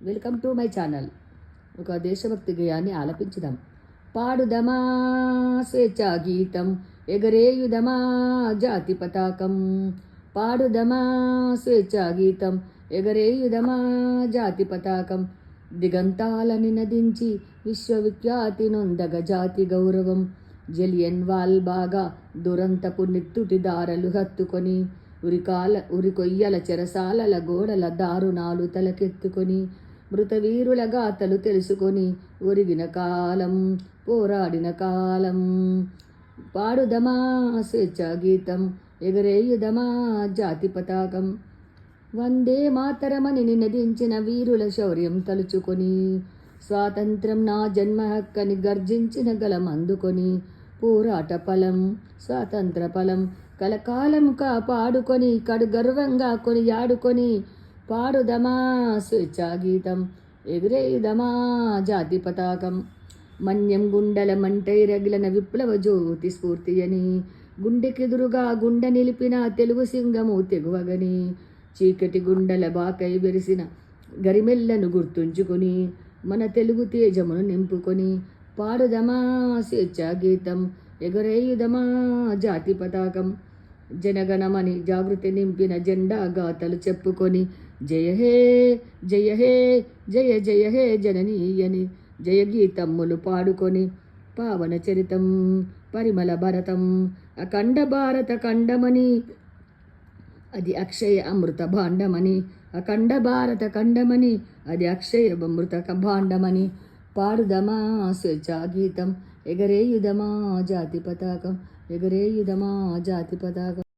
Welcome to my channel. ఒక దేశభక్తి గేయాన్ని ఆలపించుదాం. పాడుదమా స్వేచ్ఛా గీతం ఎగరేయుదమా జాతి పతాకం. పాడుదమా స్వేచ్ఛా గీతం ఎగరేయుదమా జాతి పతాకం. దిగంతాలని నదించి విశ్వవిఖ్యాతి నొందగ జాతి గౌరవం. జలియన్ వాల్ బాగా దురంతపు నిత్తుటి దారలు హత్తుకొని ఉరికాల ఉరికొయ్యల చెరసాలల గోడల దారుణాలు తలకెత్తుకొని మృతవీరుల గాథలు తెలుసుకొని ఒరిగిన కాలం పోరాడిన కాలం. పాడుదమా స్వేచ్ఛా గీతం ఎగరేయుదమా జాతి పతాకం. వందే మాతరమని నినదించిన వీరుల శౌర్యం తలుచుకొని స్వాతంత్రం నా జన్మ హక్కని గర్జించిన గలం అందుకొని పోరాట ఫలం స్వాతంత్ర ఫలం కలకాలం కాపాడుకొని కడు గర్వంగా కొని ఆడుకొని పాడుదమా స్వేచ్ఛా గీతం ఎగురేయుదమా జాతి పతాకం. మన్యం గుండెల మంటై రగిలన విప్లవ జ్యోతి స్ఫూర్తి అని గుండెకెదురుగా గుండె నిలిపిన తెలుగు సింగము తెగువగని చీకటి గుండెల బాకై వెరిసిన గరిమెల్లను గుర్తుంచుకొని మన తెలుగు తేజమును నింపుకొని పాడుదమా స్వేచ్ఛా గీతం ఎగరేయుదమా జాతి పతాకం. జనగణమని జాగృతి నింపిన జెండా గాథలు చెప్పుకొని జయ హే జయ హే జయ జయ హే జననీయని జయ గీతమ్ములు పాడుకొని పావన చరితం పరిమళ భరతం అఖండ భారత ఖండమని అది అక్షయ అమృత భాండమని అఖండ భారత ఖండమని అది అక్షయ అమృత భాండమని పాడుదమా స్వచ్ఛా గీతం ఎగరేయుదమా జాతి పతాకం ఎగరేయుదమా జాతి పతాకం.